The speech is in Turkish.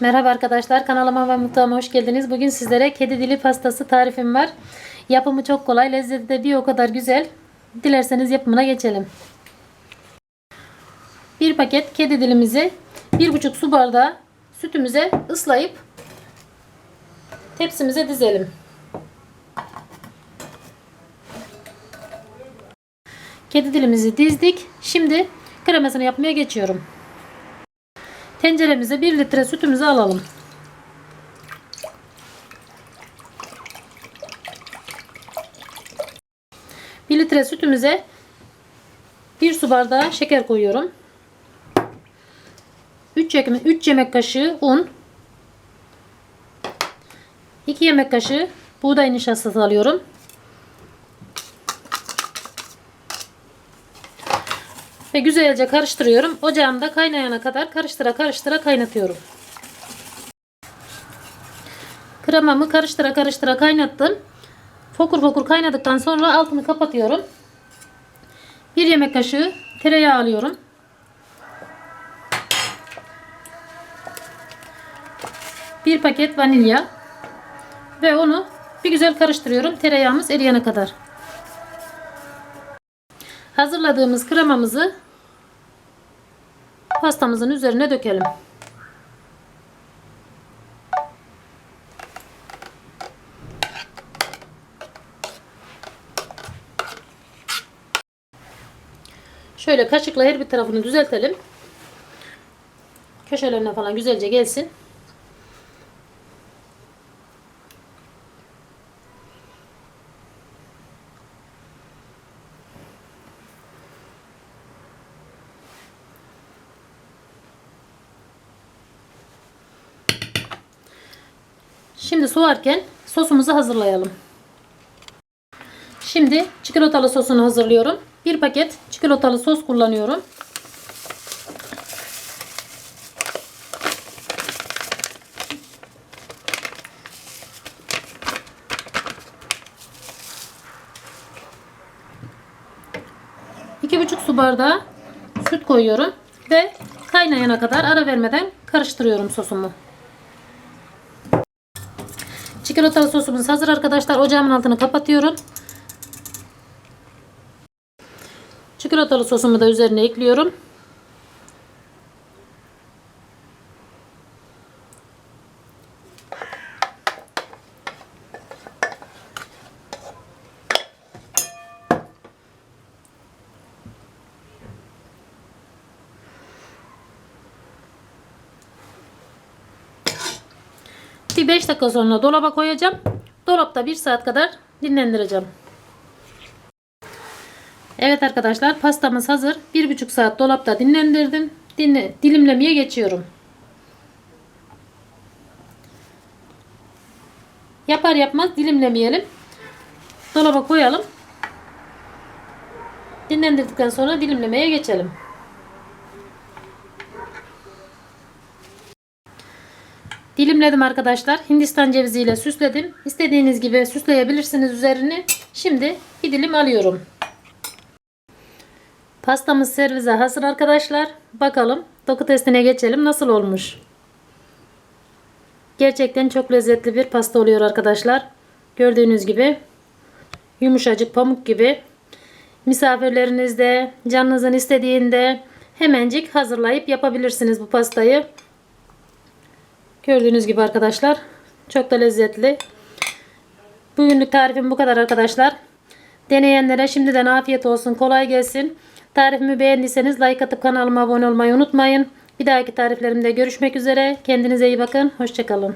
Merhaba arkadaşlar kanalıma ve mutfağıma hoş geldiniz. Bugün sizlere kedi dili pastası tarifim var. Yapımı çok kolay, lezzeti de bir o kadar güzel. Dilerseniz yapımına geçelim. Bir paket kedi dilimizi 1,5 su bardağı sütümüze ıslayıp tepsimize dizelim. Kedi dilimizi dizdik. Şimdi kremasını yapmaya geçiyorum. Tenceremize 1 litre sütümüzü alalım. Bir litre sütümüze 1 su bardağı şeker koyuyorum. 3 yemek, 3 yemek kaşığı un. 2 yemek kaşığı buğday nişastası alıyorum. Ve güzelce karıştırıyorum. Ocağımda kaynayana kadar karıştıra karıştıra kaynatıyorum. Kremamı karıştıra karıştıra kaynattım. Fokur fokur kaynadıktan sonra altını kapatıyorum. Bir yemek kaşığı tereyağı alıyorum. Bir paket vanilya. Ve onu bir güzel karıştırıyorum. Tereyağımız eriyene kadar. Hazırladığımız kremamızı pastamızın üzerine dökelim. Şöyle kaşıkla her bir tarafını düzeltelim. Köşelerine falan güzelce gelsin. Şimdi soğarken sosumuzu hazırlayalım. Şimdi çikolatalı sosunu hazırlıyorum. Bir paket çikolatalı sos kullanıyorum. İki buçuk su bardağı süt koyuyorum ve kaynayana kadar ara vermeden karıştırıyorum sosumu. Çikolatalı sosumuz hazır arkadaşlar. Ocağımın altını kapatıyorum. Çikolatalı sosumu da üzerine ekliyorum. Bir 5 dakika sonra dolaba koyacağım. Dolapta 1 saat kadar dinlendireceğim. Evet arkadaşlar pastamız hazır. 1,5 saat dolapta dinlendirdim. Dinle, dilimlemeye geçiyorum. Yapar yapmaz dilimlemeyelim. Dolaba koyalım. Dinlendirdikten sonra dilimlemeye geçelim. Dilimledim arkadaşlar. Hindistan ceviziyle süsledim. İstediğiniz gibi süsleyebilirsiniz üzerini. Şimdi bir dilim alıyorum. Pastamız servize hazır arkadaşlar. Bakalım doku testine geçelim. Nasıl olmuş? Gerçekten çok lezzetli bir pasta oluyor arkadaşlar. Gördüğünüz gibi yumuşacık pamuk gibi. Misafirlerinizde, canınızın istediğinde hemencik hazırlayıp yapabilirsiniz bu pastayı. Gördüğünüz gibi arkadaşlar çok da lezzetli. Bugünlük tarifim bu kadar arkadaşlar. Deneyenlere şimdiden afiyet olsun. Kolay gelsin. Tarifimi beğendiyseniz like atıp kanalıma abone olmayı unutmayın. Bir dahaki tariflerimde görüşmek üzere. Kendinize iyi bakın. Hoşçakalın.